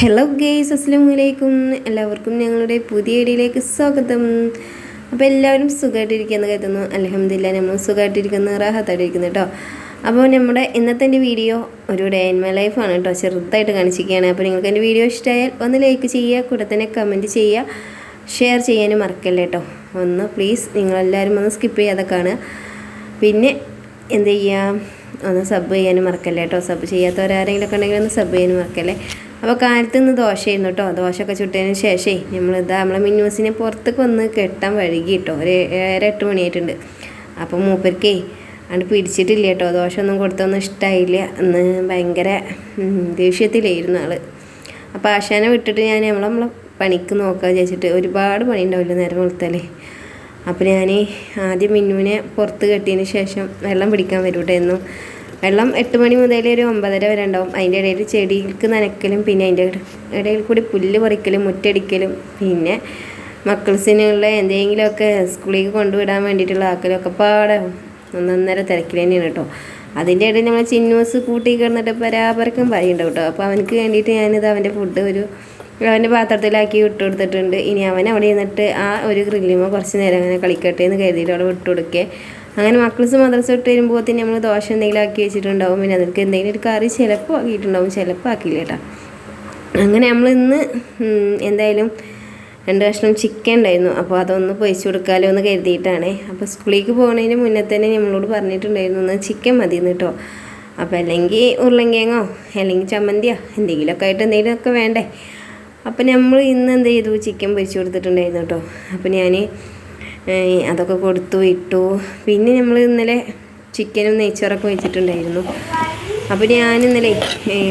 Hello guys അസ്സാം വലൈക്കും എല്ലാവർക്കും ഞങ്ങളുടെ പുതിയ വീഡിയോയിലേക്ക് സ്വാഗതം. അപ്പോൾ എല്ലാവരും സുഖമായിട്ടിരിക്കുന്നു കരുതുന്നു. അലഹമില്ല നമ്മൾ സുഖമായിട്ടിരിക്കുന്ന റാഹത്തായിട്ടിരിക്കുന്നു കേട്ടോ അപ്പോൾ നമ്മുടെ ഇന്നത്തെ എന്റെ വീഡിയോ ഒരു ഡേ ഇൻ മൈ ലൈഫാണ് കേട്ടോ ചെറുതായിട്ട് കാണിച്ചിരിക്കുകയാണ്. അപ്പോൾ നിങ്ങൾക്ക് എന്റെ വീഡിയോ ഇഷ്ടമായാൽ ഒന്ന് ലൈക്ക് ചെയ്യുക കൂടെ തന്നെ കമന്റ് ചെയ്യുക ഷെയർ ചെയ്യാനും മറക്കല്ലേ കേട്ടോ ഒന്ന് പ്ലീസ് നിങ്ങളെല്ലാവരും ഒന്ന് സ്കിപ്പ് ചെയ്യാതെ കാണുക. പിന്നെ എന്ത് ചെയ്യുക? ഒന്ന് സബ് ചെയ്യാനും മറക്കല്ലേ കേട്ടോ സബ് ചെയ്യാത്തവരാരെങ്കിലും ഒക്കെ ഉണ്ടെങ്കിൽ ഒന്ന് സബ് ചെയ്യാനും മറക്കല്ലേ? അപ്പോൾ കാലത്ത് നിന്ന് ദോശയായിരുന്നു കേട്ടോ. ദോശയൊക്കെ ചുട്ടതിന് ശേഷമേ നമ്മളിതാ നമ്മളെ മിന്നൂസിനെ പുറത്തേക്ക് വന്ന് കെട്ടാൻ വഴുകി കേട്ടോ ഒരു ഏഴര എട്ട് മണിയായിട്ടുണ്ട്. അപ്പോൾ മൂപ്പർക്കേ അത് പിടിച്ചിട്ടില്ല കേട്ടോ. ദോശ ഒന്നും കൊടുത്തൊന്നും ഇഷ്ടമായില്ല അന്ന് ഭയങ്കര ദേഷ്യത്തിലായിരുന്നു ആൾ. അപ്പോൾ ആശാനെ വിട്ടിട്ട് ഞാൻ നമ്മളെ നമ്മളെ പണിക്ക് നോക്കുക വിചാരിച്ചിട്ട് ഒരുപാട് പണി ഉണ്ടാവില്ല നേരം വെളുത്താലേ. അപ്പോൾ ഞാൻ ആദ്യം മിന്നുവിനെ പുറത്ത് കെട്ടിയതിന് ശേഷം വെള്ളം പിടിക്കാൻ വരൂട്ടെ എന്നും വെള്ളം എട്ട് മണി മുതൽ ഒരു ഒമ്പതര വരെ ഉണ്ടാവും. അതിന്റെ ഇടയിൽ ചെടികൾക്ക് നനയ്ക്കലും പിന്നെ അതിന്റെ ഇടയിൽ കൂടി പുല്ല് പറിക്കലും മുറ്റടിക്കലും പിന്നെ മക്കൾസിനുള്ള എന്തെങ്കിലുമൊക്കെ സ്കൂളിലേക്ക് കൊണ്ടുവിടാൻ വേണ്ടിയിട്ടുള്ള ആക്കലൊക്കെ പാടെ ഒന്നൊന്നര തിരക്കിൽ തന്നെയാണ് കേട്ടോ. അതിന്റെ ഇടയിൽ നമ്മൾ ചിന്നൂസ് കൂട്ടി കിടന്നിട്ട് പരാപരക്കം പറയുന്നുണ്ട് കേട്ടോ. അപ്പോൾ അവനക്ക് വേണ്ടിയിട്ട് ഞാനിത് അവന്റെ ഫുഡ് ഒരു അവന്റെ പാത്രത്തിലാക്കി വിട്ടു കൊടുത്തിട്ടുണ്ട്. ഇനി അവൻ അവിടെ ഇരുന്നിട്ട് ആ ഒരു ഗ്രില്ലിമോ കുറച്ച് നേരം അങ്ങനെ കളിക്കട്ടെ എന്ന് കരുതിയിട്ട് അവിടെ വിട്ടു കൊടുക്കേ. അങ്ങനെ മക്കൾസ് മദ്രസ വിട്ട് തന്നെ നമ്മൾ ദോശ എന്തെങ്കിലും ആക്കി വെച്ചിട്ടുണ്ടാവും. പിന്നെ അതിൽക്ക് എന്തെങ്കിലും ഒരു കറി ചിലപ്പോൾ ആക്കിയിട്ടുണ്ടാവും. ചിലപ്പോൾ ആക്കിയില്ല കേട്ടോ അങ്ങനെ നമ്മൾ ഇന്ന് എന്തായാലും രണ്ട് കഷ്ണം ചിക്കൻ ഉണ്ടായിരുന്നു. അപ്പോൾ അതൊന്ന് പൊയിച്ചു കൊടുക്കാമല്ലോ എന്ന് കരുതിയിട്ടാണ്. അപ്പോൾ സ്കൂളിലേക്ക് പോകുന്നതിന് മുന്നേ തന്നെ നമ്മളോട് പറഞ്ഞിട്ടുണ്ടായിരുന്നു ഒന്ന് ചിക്കൻ മതി കേട്ടോ അപ്പോൾ അല്ലെങ്കിൽ ഉരുളങ്കിഴങ്ങോ അല്ലെങ്കിൽ ചമ്മന്തിയോ എന്തെങ്കിലുമൊക്കെ ആയിട്ട് എന്തെങ്കിലുമൊക്കെ വേണ്ടേ. അപ്പോൾ നമ്മൾ ഇന്ന് എന്ത് ചെയ്തു? ചിക്കൻ പൊരിച്ചു കൊടുത്തിട്ടുണ്ടായിരുന്നു കേട്ടോ അപ്പോൾ ഞാൻ അതൊക്കെ കൊടുത്തു ഇട്ടു. പിന്നെ നമ്മൾ ഇന്നലെ ചിക്കനും നെയ്ച്ചോറൊക്കെ വെച്ചിട്ടുണ്ടായിരുന്നു. അപ്പോൾ ഞാൻ ഇന്നലെ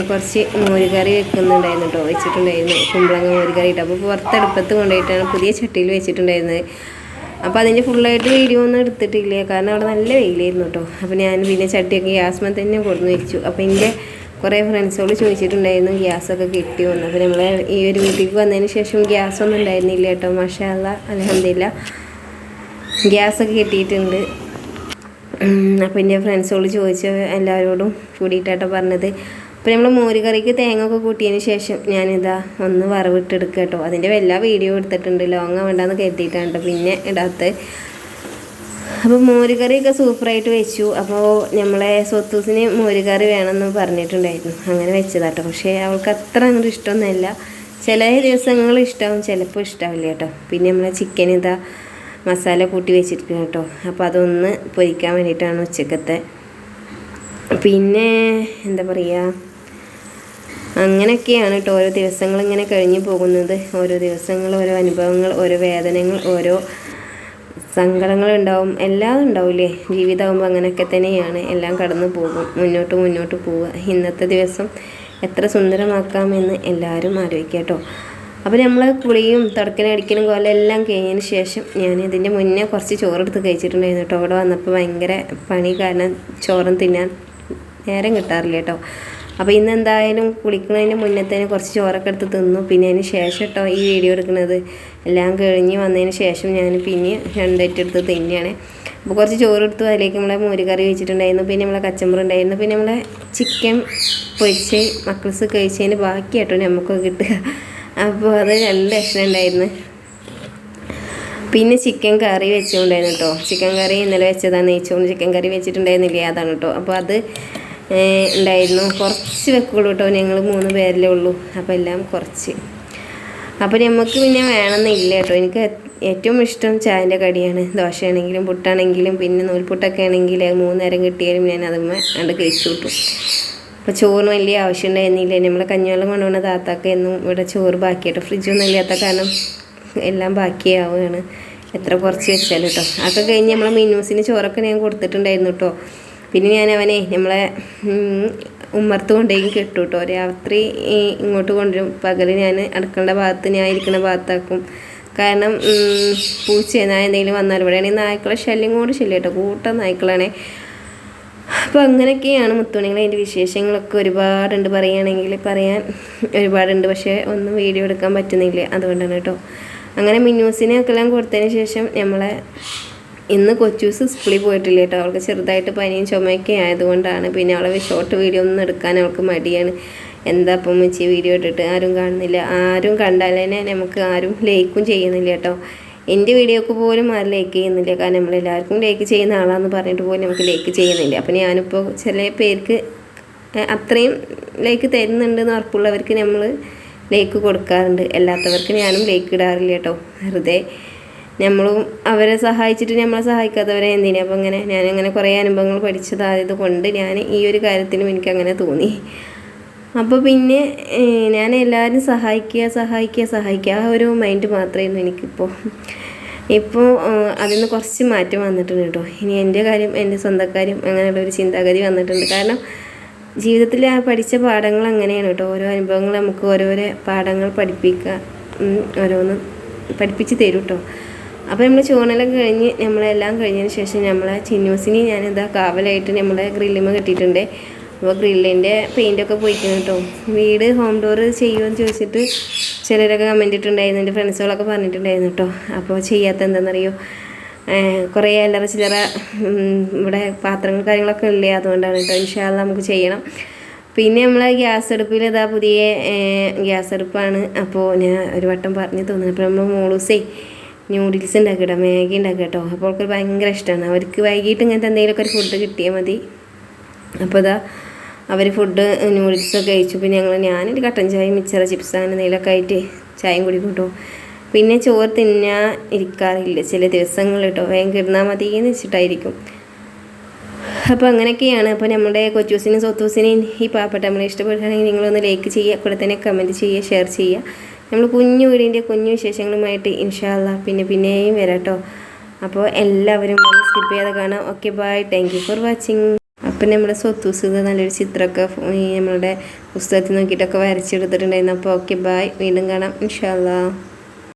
കുറച്ച് മോരുകറി വെക്കുന്നുണ്ടായിരുന്നു കേട്ടോ വെച്ചിട്ടുണ്ടായിരുന്നു. കുമ്പളങ്ങ മോരുകറി ഇട്ട്. അപ്പോൾ പുറത്തടുപ്പത്ത് കൊണ്ടുപോയിട്ടാണ് പുതിയ ചട്ടിയിൽ വെച്ചിട്ടുണ്ടായിരുന്നത്. അപ്പോൾ അതിന്റെ ഫുള്ളായിട്ട് വീഡിയോ ഒന്നും എടുത്തിട്ടില്ല. കാരണം അവിടെ നല്ല വെയിലായിരുന്നു കേട്ടോ അപ്പോൾ ഞാൻ പിന്നെ ചട്ടിയൊക്കെ ഗ്യാസ്മ തന്നെ കൊടുന്ന് വെച്ചു. അപ്പോൾ എന്റെ കുറേ ഫ്രണ്ട്സുകൾ ചോദിച്ചിട്ടുണ്ടായിരുന്നു ഗ്യാസൊക്കെ കിട്ടി വന്നു അപ്പോൾ നമ്മൾ ഈ ഒരു വീട്ടിലേക്ക് വന്നതിന് ശേഷം ഗ്യാസൊന്നും ഉണ്ടായിരുന്നില്ല കേട്ടോ മഷാല അലഹമില്ല ഗ്യാസൊക്കെ കിട്ടിയിട്ടുണ്ട്. അപ്പം എന്റെ ഫ്രണ്ട്സുകൾ ചോദിച്ച എല്ലാവരോടും കൂടിയിട്ടാട്ടോ പറഞ്ഞത്. അപ്പോൾ നമ്മൾ മോര് കറിക്ക് തേങ്ങ ഒക്കെ കൂട്ടിയതിന് ശേഷം ഞാനിതാ ഒന്ന് വറവിട്ടെടുക്കുക കേട്ടോ അതിന്റെ എല്ലാ വീഡിയോ എടുത്തിട്ടുണ്ട്. ലോങ്ങ വേണ്ടാന്ന് കരുതിയിട്ടാണ് കേട്ടോ പിന്നെ ഇടാത്ത. അപ്പോൾ മോര് കറിയൊക്കെ സൂപ്പറായിട്ട് വെച്ചു. അപ്പോൾ നമ്മളെ സ്വത്തൂസിന് മോര് കറി വേണമെന്ന് പറഞ്ഞിട്ടുണ്ടായിരുന്നു. അങ്ങനെ വെച്ചതാട്ടോ. പക്ഷേ അവൾക്ക് അത്ര അങ്ങോട്ട് ഇഷ്ടമൊന്നുമല്ല. ചില ദിവസങ്ങൾ ഇഷ്ടമാവും ചിലപ്പോൾ ഇഷ്ടമാവില്ല കേട്ടോ പിന്നെ നമ്മളെ ചിക്കൻ ഇതാ മസാല കൂട്ടി വെച്ചിരിക്കുന്നു കേട്ടോ. അപ്പോൾ അതൊന്ന് പൊരിക്കാൻ വേണ്ടിയിട്ടാണ് ഉച്ചക്കത്തെ. പിന്നെ എന്താ പറയുക അങ്ങനെയൊക്കെയാണ് കേട്ടോ ഓരോ ദിവസങ്ങൾ ഇങ്ങനെ കഴിഞ്ഞു പോകുന്നത്. ഓരോ ദിവസങ്ങൾ ഓരോ അനുഭവങ്ങൾ ഓരോ വേദനകൾ ഓരോ സങ്കടങ്ങൾ ഉണ്ടാവും. എല്ലാം ഉണ്ടാവില്ലേ ജീവിതമാകുമ്പോൾ അങ്ങനെയൊക്കെ തന്നെയാണ്. എല്ലാം കടന്നു പോകും. മുന്നോട്ട് മുന്നോട്ട് പോവുക. ഇന്നത്തെ ദിവസം എത്ര സുന്ദരമാക്കാമെന്ന് എല്ലാവരും ആലോചിക്കുക കേട്ടോ. അപ്പോൾ നമ്മൾ കുളിയും തുടക്കനടിക്കലും എല്ലാം കഴിഞ്ഞതിന് ശേഷം ഞാൻ ഇതിന്റെ മുന്നേ കുറച്ച് ചോറെടുത്ത് കഴിച്ചിട്ടുണ്ടായിരുന്നു കേട്ടോ. അവിടെ വന്നപ്പോൾ ഭയങ്കര പണി കാരണം ചോറും തിന്നാൻ നേരം കിട്ടാറില്ല കേട്ടോ. അപ്പോൾ ഇന്ന് എന്തായാലും കുളിക്കുന്നതിന് മുന്നേ തന്നെ കുറച്ച് ചോറൊക്കെ എടുത്ത് തിന്നു. പിന്നെ അതിന് ശേഷം കേട്ടോ ഈ വീഡിയോ എടുക്കുന്നത്. എല്ലാം കഴിഞ്ഞ് വന്നതിന് ശേഷം ഞാൻ പിന്നെ രണ്ടേറ്റ് എടുത്ത് തിന്നെയാണ് അപ്പോൾ കുറച്ച് ചോറ് എടുത്തു അതിലേക്ക് നമ്മളെ മോരുകറി വെച്ചിട്ടുണ്ടായിരുന്നു. പിന്നെ നമ്മളെ കച്ചമ്പറ് ഉണ്ടായിരുന്നു. പിന്നെ നമ്മളെ ചിക്കൻ പൊരിച്ച് മക്കൾസ് കഴിച്ചതിന് ബാക്കി കേട്ടോ നമുക്കൊക്കെ കിട്ടുക. അപ്പോൾ അത് നല്ല രസമുണ്ടായിരുന്നു പിന്നെ ചിക്കൻ കറി വെച്ചുകൊണ്ടായിരുന്നു കേട്ടോ ചിക്കൻ കറി ഇന്നലെ വെച്ചതാണ്. നെയ്ച്ചോണ്ട് ചിക്കൻ കറി വെച്ചിട്ടുണ്ടായിരുന്നില്ലേ. അതാണ് കേട്ടോ അപ്പോൾ അത് ഉണ്ടായിരുന്നു. കുറച്ച് വെക്കുള്ളൂ കേട്ടോ ഞങ്ങൾ മൂന്ന് പേരല്ലേ ഉള്ളൂ. അപ്പോൾ എല്ലാം കുറച്ച്. അപ്പോൾ നമുക്ക് പിന്നെ വേണമെന്നില്ല കേട്ടോ എനിക്ക് ഏറ്റവും ഇഷ്ടം ചായന്റെ കടിയാണ്. ദോശയാണെങ്കിലും പുട്ടാണെങ്കിലും പിന്നെ നൂൽപുട്ടൊക്കെ ആണെങ്കിൽ മൂന്നേരം കിട്ടിയാലും ഞാൻ അതുമ്മ കണ്ട് കഴിച്ചു കിട്ടും അപ്പോൾ ചോറിന് വലിയ ആവശ്യം ഉണ്ടായിരുന്നില്ല. നമ്മൾ കഞ്ഞിവെള്ളം കൊണ്ടുപോകുന്ന താത്താക്ക് എന്നും ഇവിടെ ചോറ് ബാക്കിയായിട്ട് ഫ്രിഡ്ജൊന്നും ഇല്ലാത്ത കാരണം എല്ലാം ബാക്കിയാവുകയാണ്. എത്ര കുറച്ച് വെച്ചാലും കേട്ടോ അതൊക്കെ കഴിഞ്ഞ് നമ്മളെ മിന്നൂസിന് ചോറൊക്കെ ഞാൻ കൊടുത്തിട്ടുണ്ടായിരുന്നു കേട്ടോ പിന്നെ ഞാൻ അവനെ നമ്മളെ ഉമ്മർത്ത് കൊണ്ടുപോയി കെട്ടു കേട്ടോ രാത്രി ഇങ്ങോട്ട് കൊണ്ടുവരും. പകൽ ഞാൻ അടുക്കേണ്ട ഭാഗത്ത് ഞാൻ ഇരിക്കുന്ന ഭാഗത്താക്കും. കാരണം പൂച്ച നായ എന്തെങ്കിലും വന്നാൽ ഇവിടെയാണെങ്കിൽ നായ്ക്കളെ ശല്യം കൂടെ ശല്യം കേട്ടോ കൂട്ടം നായ്ക്കളാണേ. അപ്പോൾ അങ്ങനെയൊക്കെയാണ് മുത്തുമണികൾ അതിന്റെ വിശേഷങ്ങളൊക്കെ ഒരുപാടുണ്ട് പറയുകയാണെങ്കിൽ പറയാൻ ഒരുപാടുണ്ട്. പക്ഷേ ഒന്നും വീഡിയോ എടുക്കാൻ പറ്റുന്നില്ല. അതുകൊണ്ടാണ് കേട്ടോ. അങ്ങനെ മിന്നൂസിനെ ഒക്കെ എല്ലാം കൊടുത്തതിന് ശേഷം നമ്മളെ ഇന്ന് കൊച്ചൂസ് സ്കൂളിൽ പോയിട്ടില്ല കേട്ടോ. അവൾക്ക് ചെറുതായിട്ട് പനിയും ചുമയൊക്കെ ആയതുകൊണ്ടാണ്. പിന്നെ അവളെ ഷോർട്ട് വീഡിയോ ഒന്നും എടുക്കാൻ അവൾക്ക് മടിയാണ്. എന്താ അപ്പം വെച്ച് വീഡിയോ ഇട്ടിട്ട് ആരും കാണുന്നില്ല. ആരും കണ്ടാൽ തന്നെ നമുക്ക് ആരും ലൈക്കും ചെയ്യുന്നില്ല കേട്ടോ. എന്റെ വീഡിയോക്ക് പോലും ആരും ലൈക്ക് ചെയ്യുന്നില്ല. കാരണം നമ്മളെല്ലാവർക്കും ലൈക്ക് ചെയ്യുന്ന ആളാന്ന് പറഞ്ഞിട്ട് പോലും നമുക്ക് ലൈക്ക് ചെയ്യുന്നില്ല. അപ്പം ഞാനിപ്പോൾ ചില പേർക്ക് അത്രയും ലൈക്ക് തരുന്നുണ്ടെന്ന് ഉറപ്പുള്ളവർക്ക് നമ്മൾ ലൈക്ക് കൊടുക്കാറുണ്ട്. അല്ലാത്തവർക്ക് ഞാനും ലൈക്ക് ഇടാറില്ല കേട്ടോ വെറുതെ നമ്മളും അവരെ സഹായിച്ചിട്ട് നമ്മളെ സഹായിക്കാത്തവരെ എന്തിനാ? അപ്പം അങ്ങനെ ഞാനങ്ങനെ കുറേ അനുഭവങ്ങൾ പഠിച്ചതായത് കൊണ്ട് ഞാൻ ഈ ഒരു കാര്യത്തിനും എനിക്കങ്ങനെ തോന്നി. അപ്പോൾ പിന്നെ ഞാൻ എല്ലാവരും സഹായിക്കുക സഹായിക്കുക സഹായിക്കുക. ആ ഒരു മൈൻഡ് മാത്രമായിരുന്നു എനിക്കിപ്പോൾ ഇപ്പോൾ അതിൽ നിന്ന് കുറച്ച് മാറ്റം വന്നിട്ടുണ്ട് കേട്ടോ. ഇനി എന്റെ കാര്യം എന്റെ സ്വന്തക്കാരും അങ്ങനെയുള്ള ഒരു ചിന്താഗതി വന്നിട്ടുണ്ട്. കാരണം ജീവിതത്തിൽ ആ പഠിച്ച പാഠങ്ങൾ അങ്ങനെയാണ് കേട്ടോ. ഓരോ അനുഭവങ്ങൾ നമുക്ക് ഓരോരോ പാഠങ്ങൾ പഠിപ്പിക്കുക ഓരോന്ന് പഠിപ്പിച്ച് തരും കേട്ടോ. അപ്പോൾ നമ്മൾ ചോണലൊക്കെ കഴിഞ്ഞ് നമ്മളെല്ലാം കഴിഞ്ഞതിന് ശേഷം നമ്മളെ ഞാൻ ഞാനിതാ കാവലായിട്ട് നമ്മളെ ഗ്രില്ലിമ കെട്ടിയിട്ടുണ്ട്. അപ്പോൾ ഗ്രില്ലിന്റെ പെയിന്റൊക്കെ പോയിക്കണം കേട്ടോ. വീട് ഹോം ഡോർ ചെയ്യുമെന്ന് ചോദിച്ചിട്ട് ചിലരൊക്കെ കമന്റ് ഇട്ടുണ്ടായിരുന്നു എന്റെ ഫ്രണ്ട്സുകളൊക്കെ പറഞ്ഞിട്ടുണ്ടായിരുന്നു കേട്ടോ. അപ്പോൾ ചെയ്യാത്ത എന്താണെന്നറിയോ കുറേ അല്ലറ ചില്ലറ ഇവിടെ പാത്രങ്ങൾ കാര്യങ്ങളൊക്കെ ഇല്ലേ? അതുകൊണ്ടാണ് കേട്ടോ. ഇൻഷാല്ല നമുക്ക് ചെയ്യണം. പിന്നെ നമ്മൾ ഗ്യാസ് അടുപ്പിൽ ഇതാ പുതിയ ഗ്യാസ് അടുപ്പാണ്. അപ്പോൾ ഞാൻ ഒരു വട്ടം പറഞ്ഞു തോന്നുന്നു. അപ്പോൾ നമ്മൾ മോളൂസേ ന്യൂഡിൽസ് ഉണ്ടാക്കിട്ടോ മാഗി ഉണ്ടാക്കി കേട്ടോ. അപ്പോൾ അവർക്ക് ഭയങ്കര ഇഷ്ടമാണ് അവർക്ക് വൈകിട്ട് ഇങ്ങനത്തെ എന്തെങ്കിലുമൊക്കെ ഒരു ഫുഡ് കിട്ടിയാൽ മതി. അപ്പോൾ ഇതാ അവർ ഫുഡ് നൂഡിൽസൊക്കെ കഴിച്ചു. പിന്നെ ഞങ്ങൾ ഞാനൊരു കട്ടൻ ചായ മിച്ചറ ചിപ്സ് അങ്ങനെ എന്തെങ്കിലുമൊക്കെ ആയിട്ട് ചായയും കൂടി കൂട്ടോ. പിന്നെ ചോറ് തിന്നാൻ ഇരിക്കാറില്ല. ചില ദിവസങ്ങൾ കേട്ടോ വേഗം കിടന്നാൽ മതി എന്ന് വെച്ചിട്ടായിരിക്കും. അപ്പോൾ അങ്ങനെയൊക്കെയാണ്. അപ്പോൾ നമ്മുടെ കൊച്ചൂസിനും സൊത്തൂസിനെയും ഈ പാവപ്പെട്ട നമ്മളെ ഇഷ്ടപ്പെടുകയാണെങ്കിൽ നിങ്ങളൊന്ന് ലൈക്ക് ചെയ്യുക. കൂടെ തന്നെ കമന്റ് ചെയ്യുക ഷെയർ ചെയ്യുക. നമ്മൾ കുഞ്ഞു വീടിന്റെ കുഞ്ഞു വിശേഷങ്ങളുമായിട്ട് ഇൻഷാല്ല പിന്നെ പിന്നെയും വരാം കേട്ടോ അപ്പോൾ എല്ലാവരും സ്കിപ്പ് ചെയ്യാതെ കാണാം. Okay bye thank you for watching അപ്പം നമ്മുടെ സ്വത്തൂസ് നല്ലൊരു ചിത്രമൊക്കെ ഈ നമ്മളുടെ പുസ്തകത്തിൽ നോക്കിയിട്ടൊക്കെ വരച്ചെടുത്തിട്ടുണ്ടായിരുന്നു. അപ്പോൾ ഓക്കെ ബായ് വീണ്ടും കാണാം. ഇൻഷാല്ലാ